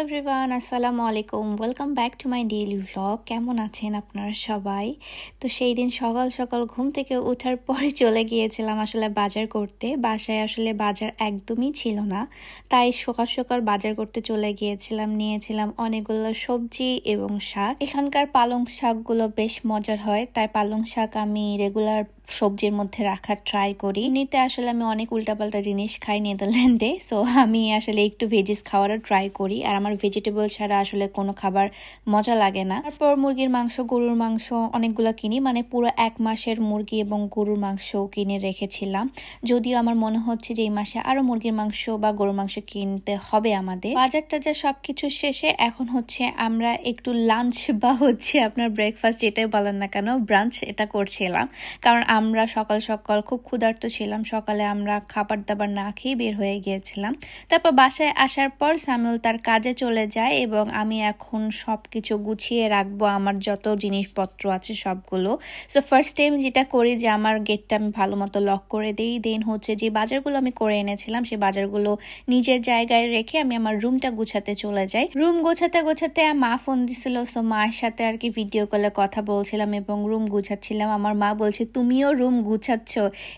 Everyone আসসালামু আলাইকুম। Welcome back to my daily vlog কেমন আছেন আপনারা সবাই? তো সেই দিন সকাল সকাল ঘুম থেকে ওঠার পরে চলে গিয়েছিলাম আসলে বাজার করতে। বাসায় আসলে বাজার একদমই ছিল না। তাই সকাল সকাল বাজার করতে চলে গিয়েছিলাম। নিয়েছিলাম অনেকগুলো সবজি এবং শাক। এখানকার পালং শাকগুলো বেশ মজার হয়। তাই পালং শাক আমি রেগুলার সবজির মধ্যে রাখার ট্রাই করি। নিতে আসলে আমি অনেক উল্টাপাল্টা জিনিস খাই নেদারল্যান্ডে সো আমি আসলে একটু ভেজিস খাওয়ারও ট্রাই করি। আর আমার ভেজিটেবল ছাড়া আসলে কোনো খাবার মজা লাগে না। তারপর মুরগির মাংস, গরুর মাংস অনেকগুলো কিনি। মানে পুরো এক মাসের মুরগি এবং গরুর মাংস কিনে রেখেছিলাম। যদিও আমার মনে হচ্ছে যে এই মাসে আরও মুরগির মাংস বা গরুর মাংস কিনতে হবে আমাদের। বাজার টাজার সবকিছু শেষে এখন হচ্ছে আমরা একটু লাঞ্চ বা হচ্ছে আপনার ব্রেকফাস্ট যেটাই বলেন না কেন ব্রাঞ্চ এটা করছিলাম। কারণ আমরা সকাল সকাল খুব ক্ষুধার্ত ছিলাম। সকালে আমরা খাবার দাবার না খেয়ে বের হয়ে গিয়েছিলাম। তারপর বাসায় আসার পর সামিউল তার কাজে চলে যায় এবং আমি এখন সব কিছু গুছিয়ে রাখব। আমার যত জিনিসপত্র আছে সবগুলো। সো ফার্স্ট টাইম যেটা করি যে আমার গেটটা আমি ভালো মতো লক করে দিই। দেন হচ্ছে যে বাজারগুলো আমি করে এনেছিলাম সেই বাজারগুলো নিজের জায়গায় রেখে আমি আমার রুমটা গুছাতে চলে যাই। রুম গোছাতে গোছাতে মা ফোন দিছিল। সো মায়ের সাথে আর কি ভিডিও কলে কথা বলছিলাম এবং রুম গুছাচ্ছিলাম। আমার মা বলছে, তুমিও রুম গুছাচ্ছ,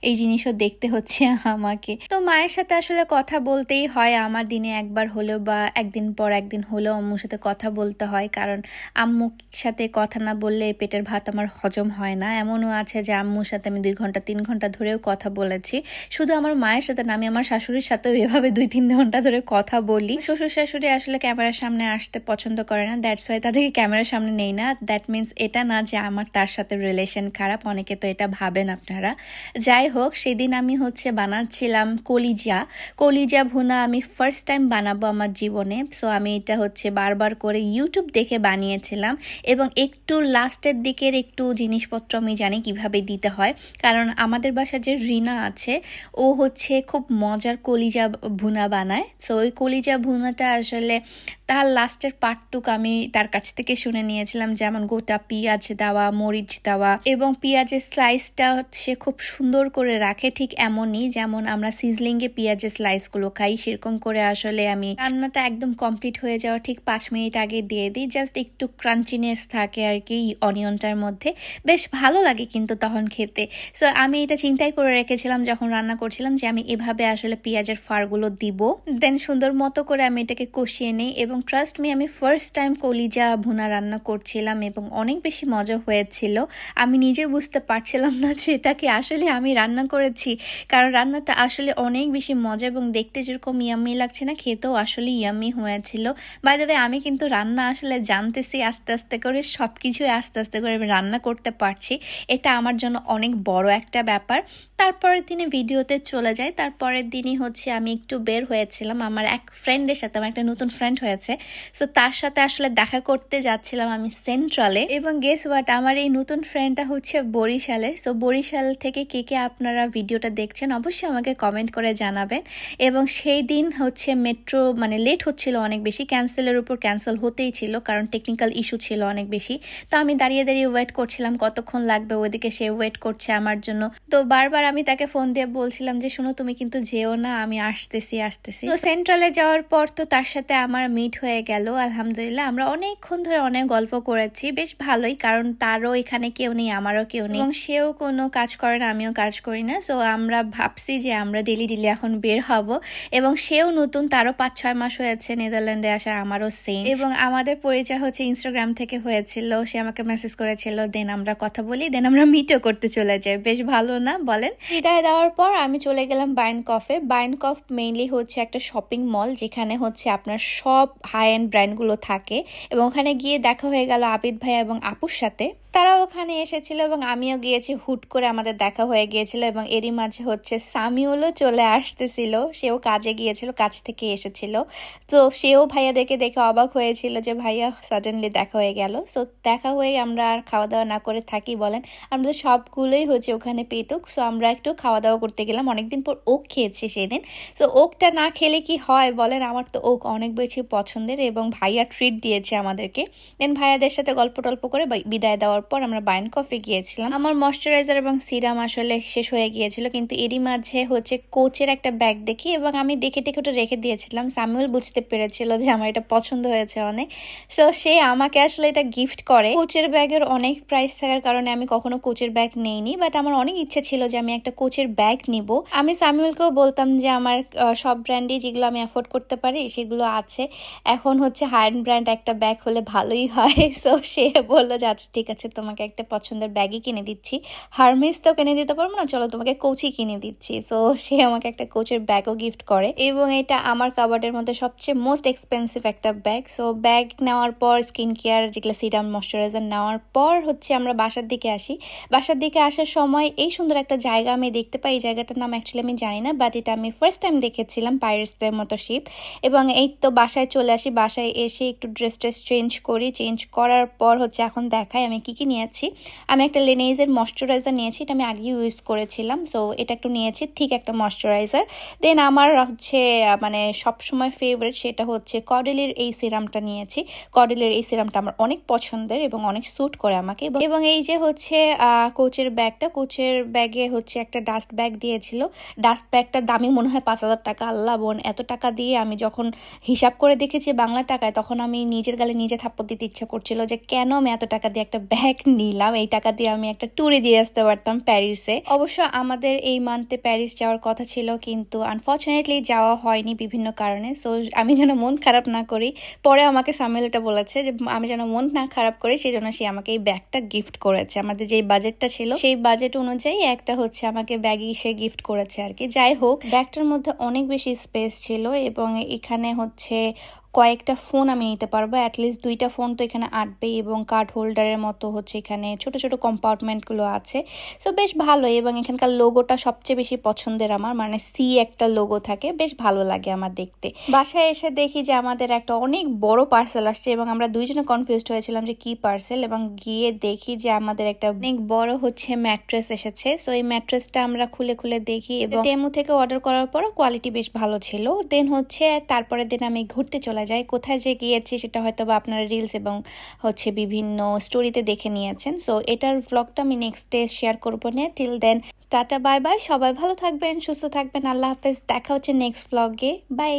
এই জিনিসও দেখতে হচ্ছে আমাকে। তো মায়ের সাথে আসলে কথা বলতেই হয়, আমার দিনে একবার হলেও বা একদিন পর একদিন হলেও আম্মুর সাথে কথা বলতে হয়, কারণ আম্মুর সাথে কথা না বললে পেটের ভাত আমার হজম হয় না। এমনও আছে যে আম্মুর সাথে আমি দুই ঘণ্টা, তিন ঘণ্টা ধরেও কথা বলেছি। শুধু আমার মায়ের সাথে না, আমি আমার শাশুড়ির সাথেও এভাবে দুই, তিন ঘণ্টা ধরে কথা বলি। শ্বশুর শাশুড়ি আসলে ক্যামেরার সামনে আসতে পছন্দ করে না দ্যাটস ওয়াই তাদেরকে ক্যামেরার সামনে নেই না। দ্যাট মিনস এটা না যে আমার তার সাথে রিলেশন খারাপ, অনেকে তো এটা ভাবেন আপনারা। যাই হোক, সেদিন আমি হচ্ছে বানাচ্ছিলাম কলিজা। কলিজা ভুনা আমি ফার্স্ট টাইম বানাবো আমার জীবনে। সো আমি এটা হচ্ছে বারবার করে ইউটিউব দেখে বানিয়েছিলাম। এবং একটু লাস্টের দিকের একটু জিনিসপত্র আমি জানি কীভাবে দিতে হয়। কারণ আমাদের বাসার যে রিনা আছে, ও হচ্ছে খুব মজার কলিজা ভুনা বানায়। সো ওই কলিজা ভুনাটা আসলে তার লাস্টের পার্টটুক আমি তার কাছ থেকে শুনে নিয়েছিলাম। যেমন গোটা পেঁয়াজ দেওয়া, মরিচ দেওয়া এবং পেঁয়াজের স্লাইসটা সে খুব সুন্দর করে রাখে ঠিক এমনই, যেমন আমরা সিজলিংয়ে পেঁয়াজের স্লাইসগুলো খাই, সেরকম করে আসলে আমি রান্নাটা একদম কমপ্লিট হয়ে যাওয়া ঠিক পাঁচ মিনিট আগে দিয়ে দিই জাস্ট একটু ক্রাঞ্চিনেস থাকে আর কি অনিয়নটার মধ্যে। বেশ ভালো লাগে কিন্তু তখন খেতে। সো আমি এটা চিন্তাই করে রেখেছিলাম যখন রান্না করছিলাম যে আমি এভাবে আসলে পেঁয়াজের ফারগুলো দিব। দেন সুন্দর মতো করে আমি এটাকে কষিয়ে নিই এবং ট্রাস্ট মি আমি ফার্স্ট টাইম কলিজা ভুনা রান্না করছিলাম এবং অনেক বেশি মজা হয়েছিল। আমি নিজে বুঝতে পারছিলাম না যে এটাকে আসলে আমি রান্না করেছি। কারণ রান্নাটা আসলে অনেক বেশি মজা এবং দেখতে যেরকম ইয়াম্মি লাগছে না, খেতেও আসলে ইয়াম্মি হয়েছিল। বাই দেবে আমি কিন্তু রান্না আসলে জানতেছি, আস্তে আস্তে করে সব কিছুই আস্তে আস্তে করে আমি রান্না করতে পারছি। এটা আমার জন্য অনেক বড় একটা ব্যাপার। তারপরের দিনে ভিডিওতে চলে যায় তারপরের দিনই হচ্ছে আমি একটু বের হয়েছিলাম। আমার এক ফ্রেন্ডের সাথে, আমার একটা নতুন ফ্রেন্ড হয়েছে। সো তার সাথে আসলে দেখা করতে যাচ্ছিলাম আমি সেন্ট্রালে এবং গেস ওয়াট আমার এই নতুন ফ্রেন্ডটা হচ্ছে বরিশালে সো বরিশাল থেকে কে কে আপনারা ভিডিওটা দেখছেন, অবশ্যই আমাকে কমেন্ট করে জানাবেন। এবং সেই দিন হচ্ছে মেট্রো মানে লেট হচ্ছিল অনেক বেশি ক্যান্সেলের উপর ক্যান্সেল হতেই ছিল, কারণ টেকনিক্যাল ইস্যু ছিল অনেক বেশি। তো আমি দাঁড়িয়ে দাঁড়িয়ে ওয়েট করছিলাম, কতক্ষণ লাগবে ওইদিকে, সে ওয়েট করছে আমার জন্য। তো বারবার আমি তাকে ফোন দিয়ে বলছিলাম যে, শুনো, তুমি কিন্তু যেও না, আমি আসতেছি আসতেছি। তো সেন্ট্রালে যাওয়ার পর তো তার সাথে আমার মিট হয়ে গেল, আলহামদুলিল্লাহ। আমরা অনেকক্ষণ ধরে অনেক গল্প করেছি, বেশ ভালোই, কারণ তারও এখানে কেউ নেই, আমারও কেউ নেই। এবং সেও কাজ করে না, আমিও কাজ করি না। সো আমরা ভাবছি যে আমরা ডেলি ডেলি এখন বের হব এবং সেও নতুন, তারও পাঁচ, ছয় মাস হয়েছে নেদারল্যান্ডে আসার, আমারও সেম এবং আমাদের পরিচয় হচ্ছে ইনস্টাগ্রাম থেকে হয়েছিল, সে আমাকে মেসেজ করেছিল, দেন আমরা কথা বলি, দেন আমরা মিটও করতে চলে যাই। বেশ ভালো না, বলেন? বিদায় দেওয়ার পর আমি চলে গেলাম বাইন কফে বাইন কফ মেইনলি হচ্ছে একটা শপিং মল যেখানে হচ্ছে আপনার সব হাই এন্ড ব্র্যান্ডগুলো থাকে। এবং ওখানে গিয়ে দেখা হয়ে গেল আবিদ ভাইয়া এবং আপুর সাথে। তারা ওখানে এসেছিল এবং আমিও গিয়েছি, হুট করে আমাদের দেখা হয়ে গিয়েছিল এবং এরই মাঝে হচ্ছে সামিউলও চলে আসতেছিল। সেও কাজে গিয়েছিল কাজ থেকে এসেছিল। তো সেও ভাইয়া দেখে অবাক হয়েছিল যে ভাইয়া সাডেনলি দেখা হয়ে গেল। সো দেখা হয়ে আমরা আর খাওয়া দাওয়া না করে থাকি বলেন। আমরা তো সবগুলোই হচ্ছে ওখানে পেতুক সো আমরা একটু খাওয়া দাওয়া করতে গেলাম। অনেকদিন পর ওক খেয়েছি সেদিন। সো ওকটা না খেলে কি হয় বলেন? আমার তো ওক অনেক বেশি পছন্দের এবং ভাইয়া ট্রিট দিয়েছে আমাদেরকে। দেন ভাইয়াদের সাথে গল্প টল্প করে বিদায় দেওয়ার পর আমরা বাইন কফি গিয়েছিলাম। আমার ময়শ্চারাইজার এবং সিরাম আসলে শেষ হয়ে গিয়েছিল, কিন্তু এরই মাঝে হচ্ছে কোচের একটা ব্যাগ দেখি এবং আমি দেখে দেখে ওটা রেখে দিয়েছিলাম। সামুয়েল বুঝতে পেরেছিল যে আমার এটা পছন্দ হয়েছে অনেক। সো সে আমাকে আসলে এটা গিফট করে। কোচের ব্যাগের অনেক প্রাইস থাকার কারণে আমি কখনো কোচের ব্যাগ নেইনি বাট আমার অনেক ইচ্ছে ছিল যে আমি একটা কোচের ব্যাগ নিব। আমি সামুয়েলকেও বলতাম যে আমার সব ব্র্যান্ডে যেগুলো আমি অ্যাফোর্ড করতে পারি সেগুলো আছে। এখন হচ্ছে হায়ার ব্র্যান্ড একটা ব্যাগ হলে ভালোই হয়। সো সে বলল যে আচ্ছা ঠিক আছে তোমাকে একটা পছন্দের ব্যাগই কিনে দিচ্ছি। হারমিস তো কিনে দিতে পারব না, চলো তোমাকে কোচই কিনে দিচ্ছি। সো সে আমাকে একটা কোচের ব্যাগও গিফট করে। এবং এটা আমার কাবার্ডের মধ্যে সবচেয়ে মোস্ট এক্সপেন্সিভ একটা ব্যাগ সো ব্যাগ নেওয়ার পর স্কিন কেয়ার যেগুলো সিরাম ময়শ্চারাইজার নেওয়ার পর হচ্ছে আমরা বাসার দিকে আসি। বাসার দিকে আসার সময় এই সুন্দর একটা জায়গা আমি দেখতে পাই। এই জায়গাটার নাম অ্যাকচুয়ালি আমি জানি না বাট এটা আমি ফার্স্ট টাইম দেখেছিলাম পাইরেটসদের মতো শিপ এবং এই তো বাসায় চলে আসি। বাসায় এসে একটু ড্রেস ট্রেস চেঞ্জ করি। চেঞ্জ করার পর হচ্ছে এখন দেখায় আমি কি কি নিয়েছি। আমি একটা লেনেজের ময়শ্চারাইজার নিয়েছি, এটা আমি আগে ইউজ করেছিলাম। সো এটা একটু নিয়েছি, ঠিক একটা ময়শ্চারাইজার দেন আমার হচ্ছে মানে সবসময় ফেভারিট সেটা হচ্ছে কডেলের এই সিরামটা নিয়েছি। কডেলের এই সিরামটা আমার অনেক পছন্দের এবং অনেক স্যুট করে আমাকে। এবং- এই যে হচ্ছে কোচের ব্যাগটা কোচের ব্যাগে হচ্ছে একটা ডাস্ট ব্যাগ দিয়েছিল। ডাস্ট ব্যাগটার দামি মনে হয় পাঁচ হাজার টাকা। আল্লাহ বোন, এত টাকা দিয়ে আমি যখন হিসাব করে দেখেছি বাংলা টাকায়, তখন আমি নিজের গালে নিজে থাপ্পড় দিতে ইচ্ছা করছিল যে কেন আমি এত টাকা দিয়ে একটা ব্যাগ নিলাম। এই টাকা দিয়ে আমি একটা ট্যুরে দিয়ে আসতে পারতাম প্যারিসে। অবশ্য আমাদের এই মান্থে প্যারিস যাওয়ার কথা ছিল, কিন্তু আনফর্চুনেটলি যাওয়া হয়নি বিভিন্ন কারণে। সো আমি যেন মন খারাপ না করি, পরে আমাকে সামিল এটা বলেছে যে, আমি যেন মন না খারাপ করি সেই জন্য সে আমাকে এই ব্যাগটা গিফট করেছে। আমাদের যেই বাজেটটা ছিল, সেই বাজেট অনুযায়ী একটা হচ্ছে আমাকে ব্যাগই সে গিফট করেছে আর কি। যাই হোক, ব্যাগটার মধ্যে অনেক বেশি স্পেস ছিল এবং এখানে হচ্ছে কয়েকটা ফোন আমি নিতে পারব অ্যাটলিস্ট দুইটা ফোন তো এখানে আটবেই এবং কার্ড হোল্ডারের মতো হচ্ছে এখানে ছোট ছোট কম্পার্টমেন্টগুলো আছে। সো বেশ ভালো এবং এখানকার লোগোটা সবচেয়ে বেশি পছন্দের আমার মানে সি একটা লোগো থাকে বেশ ভালো লাগে আমার দেখতে। বাসায় এসে দেখি যে আমাদের একটা অনেক বড় পার্সেল আসছে এবং আমরা দুইজনে কনফিউজড হয়েছিলাম যে কি পার্সেল এবং গিয়ে দেখি যে আমাদের একটা অনেক বড় হচ্ছে ম্যাট্রেস এসেছে। সো এই ম্যাট্রেসটা আমরা খুলে খুলে দেখি এবং টেমু থেকে অর্ডার করার পরও কোয়ালিটি বেশ ভালো ছিল। দেন হচ্ছে তারপরের দিন আমি ঘুরতে চলে যাই কোথায় যে গিয়েছি সেটা হয়তো বা আপনারা রিলস এবং হচ্ছে বিভিন্ন স্টোরিতে দেখে নিয়েছেন। সো এটার ভ্লগটা আমি নেক্সট ডে শেয়ার করব না। Till then tata bye bye সবাই ভালো থাকবেন, সুস্থ থাকবেন। আল্লাহ হাফেজ। দেখা হচ্ছে নেক্সট ভ্লগে বাই